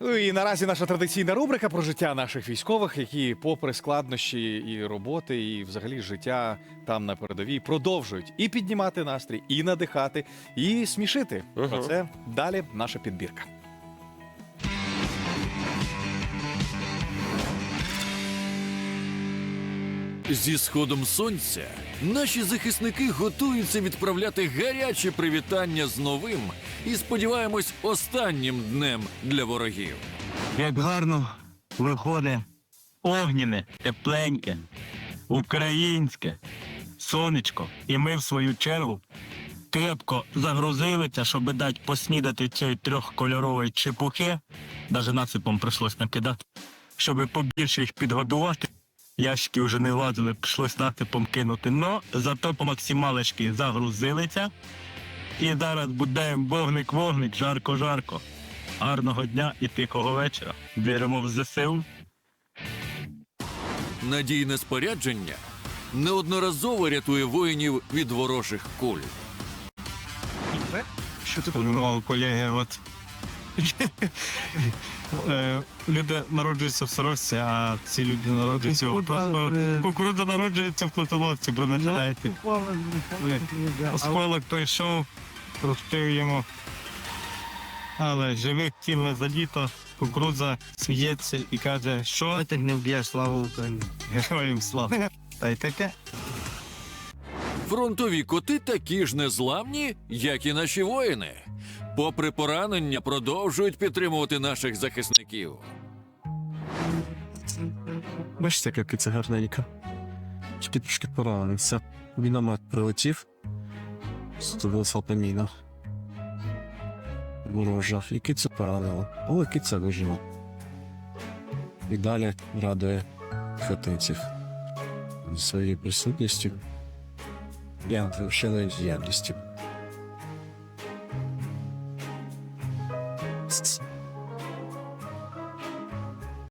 Ну і наразі наша традиційна рубрика про життя наших військових, які, попри складнощі і роботи, і взагалі життя там на передовій, продовжують і піднімати настрій, і надихати, і смішити. Про це далі наша підбірка. Зі сходом сонця наші захисники готуються відправляти гаряче привітання з новим і сподіваємось останнім днем для ворогів. Як гарно виходить огняне, тепленьке, українське сонечко. І ми, в свою чергу, крепко загрузилися, щоб дати поснідати цієї трьохкольорової чепухи. Навіть насипом прийшлось накидати, щоб побільше їх підгодувати. Ящики вже не лазили, прийшлось насипом кинути. Но зато по максималочки загрузилися. І зараз будемо вогник-вогник, жарко-жарко. Гарного дня і тихого вечора. Віримо в ЗСУ. Надійне спорядження неодноразово рятує воїнів від ворожих куль. Що ти подумав, колеги? От Е, люди народжуються в сорочці, а ці люди народжуються в просто кукурудза народжується в плитоловці, бо не знаєте. Осколок прийшов, простив йому. Але живих тіл не задіто, кукурудза сміється і каже, що Ти не вб'єш, слава Україні. героям слава. Та й таке. Фронтові коти такі ж незламні, як і наші воїни. Попри поранення, продовжують підтримувати наших захисників. Бачите, яка це гарненька. Тільки трошки поранився. Міномет прилетів. Студилася міна. Ворожа. І кицю поранило. Але киця вижила. І далі радує хатинців своєю присутністю. Я ще з podcasts.